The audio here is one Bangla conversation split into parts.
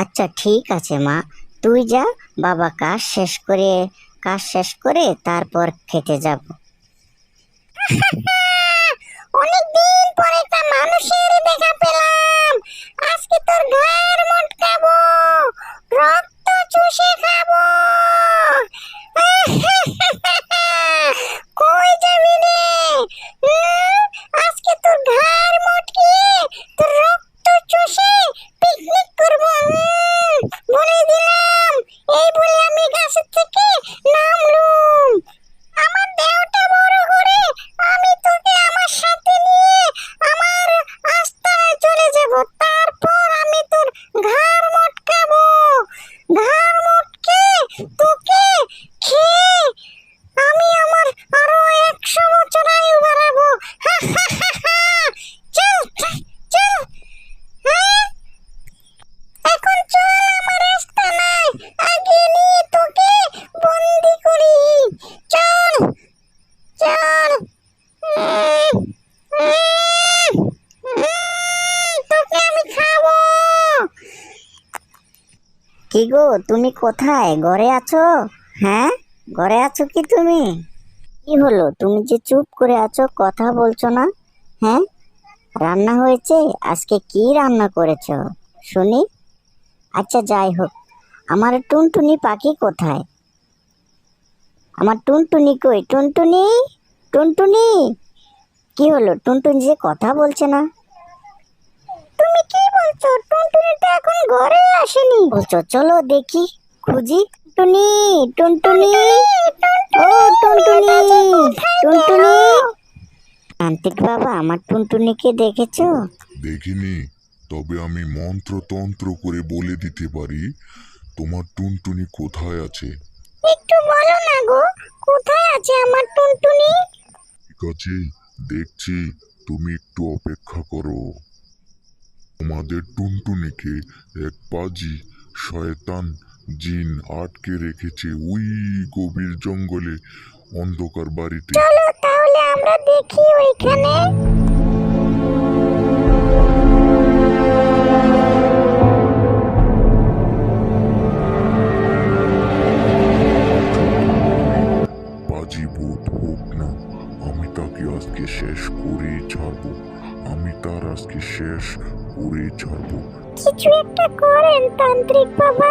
আচ্ছা ঠিক আছে মা, তুই যা, বাবা কাজ শেষ করে, কাজ শেষ করে তারপর খেতে যাব অনেকদিন পরে একটা মানুষের দেখা পেলাম আজকে তোর গায়ের মটকাবো রক্ত চুষে খাব কই যাবি রে হুম? আজকে তোর ঘাড় মটকিয়ে তোর রক্ত চুষে পিকনিক করব হুম, বলে দিলাম এই বলে আমি গাছের থেকে নামলুম আমার দেহটা বড় করে আমি তোকে আমার সাথে নিয়ে আমার আস্তানায় চলে যাব তারপর আমি তোর ঘাড় মটকাবো ঘাড় মটকে তোকে খেয়ে আমি আমার আরও একশো বছর আয়ু বাড়াবো চল চল হ্যাঁ এখন চল আমার আস্তানায় আগে নিয়ে তোকে বন্দি করি চল চল উম, উম, উম, তোকে আমি খাব কি গো তুমি কোথায়? ঘরে আছো? হ্যাঁ? ঘরে আছো কি তুমি? কি হলো? তুমি যে চুপ করে আছো, কথা বলছো না? হ্যাঁ? রান্না হয়েছে? আজকে কি রান্না করেছ? শুনি। আচ্ছা যাই হোক। আমার টুনটুনি পাখি কোথায়? আমার টুনটুনি কই? টুনটুনি? টুনটুনি? কি হলো? টুনটুনি যে কথা বলছে না? এখন ঘরে আসেনি। চলো দেখি। খুঁজি। টুনি টুনটুনি। ও টুনটুনি টুনটুনি তান্ত্রিক বাবা আমার টুনটুনিকে দেখেছ? দেখিনি। তবে আমি মন্ত্রতন্ত্র করে বলে দিতে পারি তোমার টুনটুনি কোথায় আছে? একটু বলো না গো কোথায় আছে আমার টুনটুনি? ঠিক আছে দেখছি। তুমি একটু অপেক্ষা করো। তোমাদের টুনটুনিকে এক পাজি শয়তান জিন আটকে রেখেছে ওই গভীর জঙ্গলে অন্ধকার বাড়িতে। চলো তাহলে আমরা দেখি ওইখানে। বাজি ভূত হোক না আমি তাকে আজকে শেষ করেই ছাড়বো। আমি তার আজকে শেষ করেই ছাড়বো। কিছু একটা করেন তান্ত্রিক বাবা।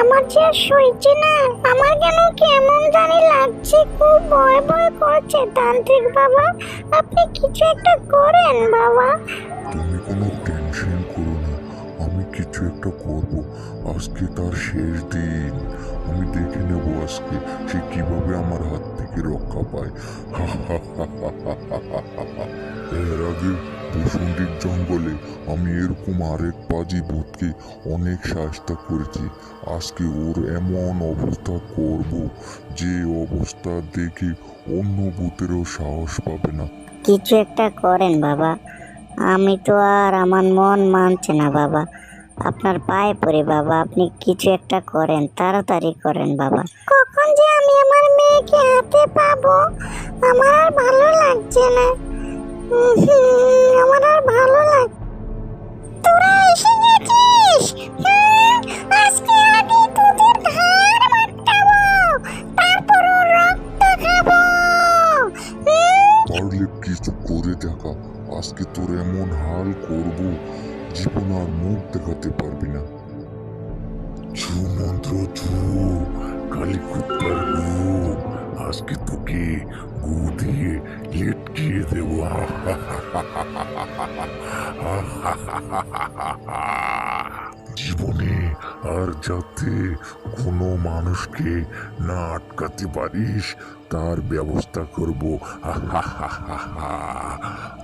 আমার যে সইছে না আমার কেন কেমন জানি লাগছে খুব ভয় ভয় করছে। তান্ত্রিক বাবা আপনি কিছু একটা করেন বাবা। তুমি কোনো টেনশন করো না আমি কিছু একটা করব। আজকে তার শেষ দিন। আমি দেখে নেব আজকে সে কীভাবে আমার হাত রক্ষা পায়? এর আগে বসুন্ডির জঙ্গলে আমি এরকম আরেক পাজি ভূতকে অনেক সাহস্তা করেছি। আজকে ওর এমন অবস্থা করব যে অবস্থা দেখে অন্য ভূতেরও সাহস পাবে না। কিছু একটা করেন বাবা। আমি তো আর আমার মন মানছে না বাবা। আপনার পায়ে পড়ে বাবা। আপনি কিছু একটা করেন তাড়াতাড়ি করেন বাবা। কখন যে আমি আমার মেয়েকে হাতে পাবো আমার আর ভালো লাগছে না। আমার আর ভালো লাগ তোরা এসে গেছিস? আজকে আগে তোদের ঘাড় মাটকাবো তারপর রক্ত খাব। হুম, পারলে কিছু করে দেখা। আজকে তোর এমন হাল করব জীবন আর মুখ দেখাতে পারবি না। ছু মন্ত্র ছু কালী কুত্তার গু আজকে তোকে গু দিয়ে লেটকিয়ে দেব। জীবনে আর যাতে কোনো মানুষকে না আটকাতে পারিস, তার ব্যবস্থা করব। বললেই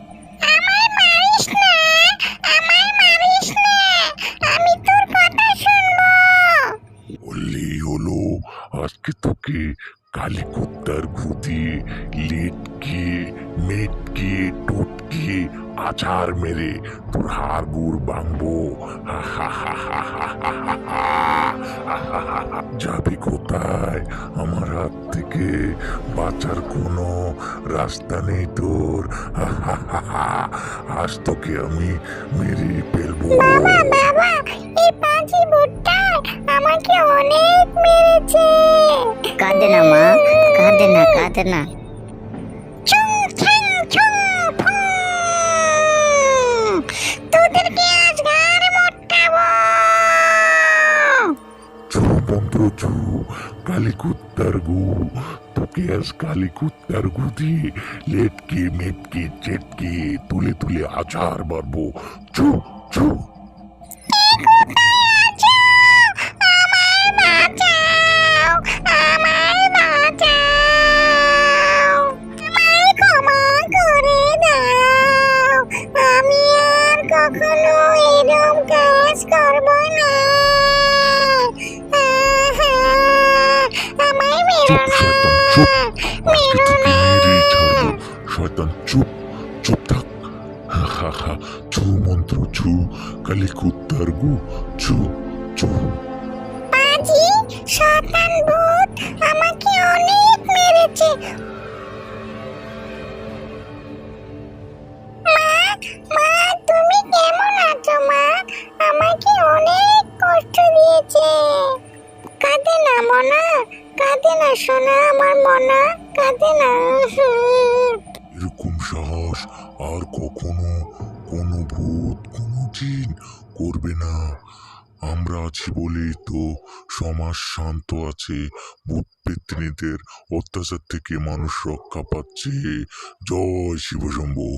মেরে তোর হাড় গুড় ভাঙবো যাবি কোথায় আমার হাত থেকে বাঁচার কোনো রাস্তা নেই তোর আজ তোকে আমি মেরে ফেলব বাবা এই পাঁচি ভুট্টা আমাকে অনেক মেরেছে কাঁদে না মা কাঁদে না কাঁদে না কালী কুত্তার গু তোকে আজ কালী কুত্তার গু দিয়ে লেটকে মেটকে চেটকে, তুলে তুলে আচার মারবো। ছু ছু। কখনো এরকম কাজ করব হা ছু মন্ত্র, ছু কালী কুত্তার গু ছু ছু। পাজি, শয়তান ভূত আমাকে অনেক মেরেছে। মা মা, তুমি কেমন আছো, মা? আমাকে অনেক কষ্ট দিয়েছে। কাঁদে না, মনা। কাঁদে না, সোনা, আমার মনা। কাঁদে ভূত কোনো জিন করবে না। আমরা আছি বলেই তো সমাজ শান্ত আছে। ভূত পেত্নীদের অত্যাচার থেকে মানুষ রক্ষা পাচ্ছে। জয় শিবশম্ভু।